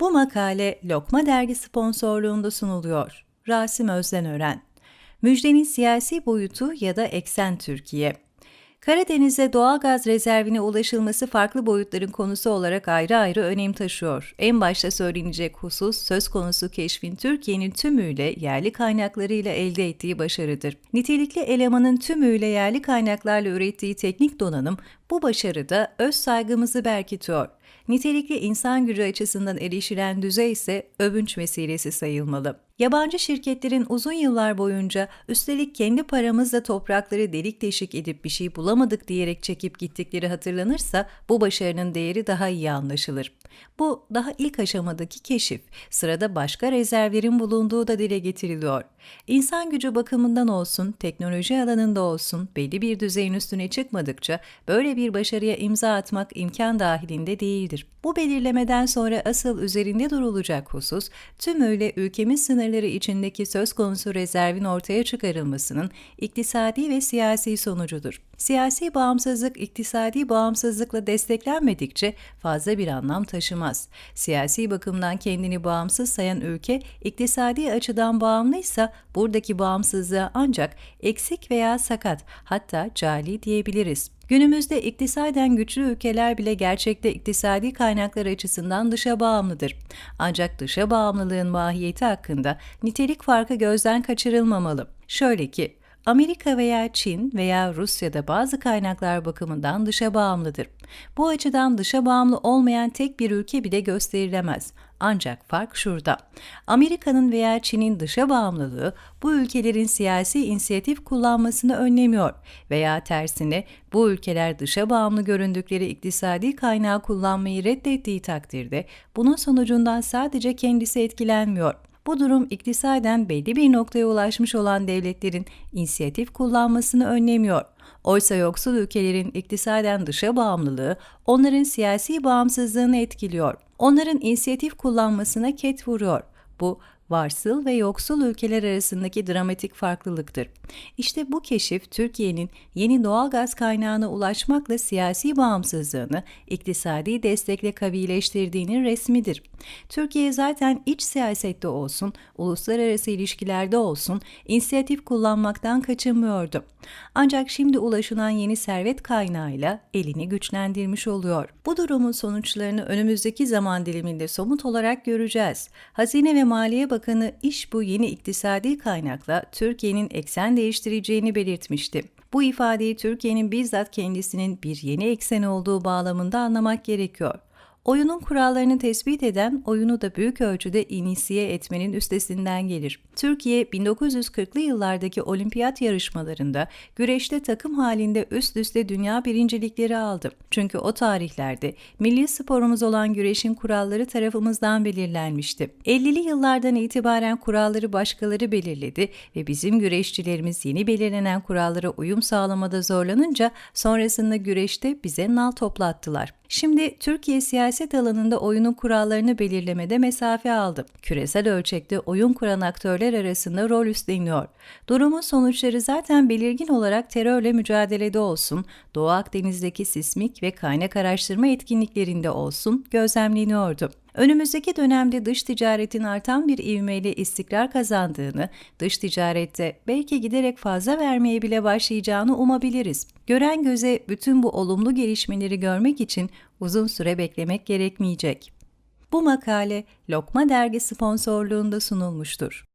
Bu makale Lokma Dergi sponsorluğunda sunuluyor. Rasim Özdenören. Müjdenin siyasi boyutu ya da eksen Türkiye. Karadeniz'e doğal gaz rezervine ulaşılması farklı boyutların konusu olarak ayrı ayrı önem taşıyor. En başta söylenecek husus söz konusu keşfin Türkiye'nin tümüyle yerli kaynaklarıyla elde ettiği başarıdır. Nitelikli elemanın tümüyle yerli kaynaklarla ürettiği teknik donanım bu başarıda öz saygımızı berkitiyor. Nitelikli insan gücü açısından erişilen düzey ise övünç vesilesi sayılmalı. Yabancı şirketlerin uzun yıllar boyunca üstelik kendi paramızla toprakları delik deşik edip bir şey bulamadık diyerek çekip gittikleri hatırlanırsa bu başarının değeri daha iyi anlaşılır. Bu daha ilk aşamadaki keşif. Sırada başka rezervlerin bulunduğu da dile getiriliyor. İnsan gücü bakımından olsun, teknoloji alanında olsun belli bir düzeyin üstüne çıkmadıkça böyle bir başarıya imza atmak imkan dahilinde değildir. Bu belirlemeden sonra asıl üzerinde durulacak husus tümüyle ülkemiz sınırları içindeki söz konusu rezervin ortaya çıkarılmasının iktisadi ve siyasi sonucudur. Siyasi bağımsızlık iktisadi bağımsızlıkla desteklenmedikçe fazla bir anlam taşımaz. Siyasi bakımdan kendini bağımsız sayan ülke iktisadi açıdan bağımlıysa buradaki bağımsızlığa ancak eksik veya sakat hatta cali diyebiliriz. Günümüzde iktisaden güçlü ülkeler bile gerçekte iktisadi kaynaklar açısından dışa bağımlıdır. Ancak dışa bağımlılığın mahiyeti hakkında nitelik farkı gözden kaçırılmamalı. Şöyle ki, Amerika veya Çin veya Rusya'da bazı kaynaklar bakımından dışa bağımlıdır. Bu açıdan dışa bağımlı olmayan tek bir ülke bile gösterilemez. Ancak fark şurada. Amerika'nın veya Çin'in dışa bağımlılığı bu ülkelerin siyasi inisiyatif kullanmasını önlemiyor veya tersine bu ülkeler dışa bağımlı göründükleri iktisadi kaynağı kullanmayı reddettiği takdirde bunun sonucundan sadece kendisi etkilenmiyor. Bu durum iktisaden belli bir noktaya ulaşmış olan devletlerin inisiyatif kullanmasını önlemiyor. Oysa yoksul ülkelerin iktisaden dışa bağımlılığı onların siyasi bağımsızlığını etkiliyor. Onların inisiyatif kullanmasına ket vuruyor. Bu varsıl ve yoksul ülkeler arasındaki dramatik farklılıktır. İşte bu keşif Türkiye'nin yeni doğal gaz kaynağına ulaşmakla siyasi bağımsızlığını iktisadi destekle kavileştirdiğinin resmidir. Türkiye zaten iç siyasette olsun, uluslararası ilişkilerde olsun inisiyatif kullanmaktan kaçınmıyordu. Ancak şimdi ulaşılan yeni servet kaynağıyla elini güçlendirmiş oluyor. Bu durumun sonuçlarını önümüzdeki zaman diliminde somut olarak göreceğiz. Hazine ve Maliye Bakanı iş bu yeni iktisadi kaynakla Türkiye'nin eksen değiştireceğini belirtmişti. Bu ifadeyi Türkiye'nin bizzat kendisinin bir yeni eksen olduğu bağlamında anlamak gerekiyor. Oyunun kurallarını tespit eden oyunu da büyük ölçüde inisiye etmenin üstesinden gelir. Türkiye 1940'lı yıllardaki olimpiyat yarışmalarında güreşte takım halinde üst üste dünya birincilikleri aldı. Çünkü o tarihlerde milli sporumuz olan güreşin kuralları tarafımızdan belirlenmişti. 50'li yıllardan itibaren kuralları başkaları belirledi ve bizim güreşçilerimiz yeni belirlenen kurallara uyum sağlamada zorlanınca sonrasında güreşte bize nal toplattılar. Şimdi Türkiye siyaset alanında oyunun kurallarını belirlemede mesafe aldı. Küresel ölçekte oyun kuran aktörler arasında rol üstleniyor. Durumun sonuçları zaten belirgin olarak terörle mücadelede olsun, Doğu Akdeniz'deki sismik ve kaynak araştırma etkinliklerinde olsun gözlemleniyordu. Önümüzdeki dönemde dış ticaretin artan bir ivmeyle istikrar kazandığını, dış ticarette belki giderek fazla vermeye bile başlayacağını umabiliriz. Gören göze bütün bu olumlu gelişmeleri görmek için uzun süre beklemek gerekmeyecek. Bu makale Lokma Dergi sponsorluğunda sunulmuştur.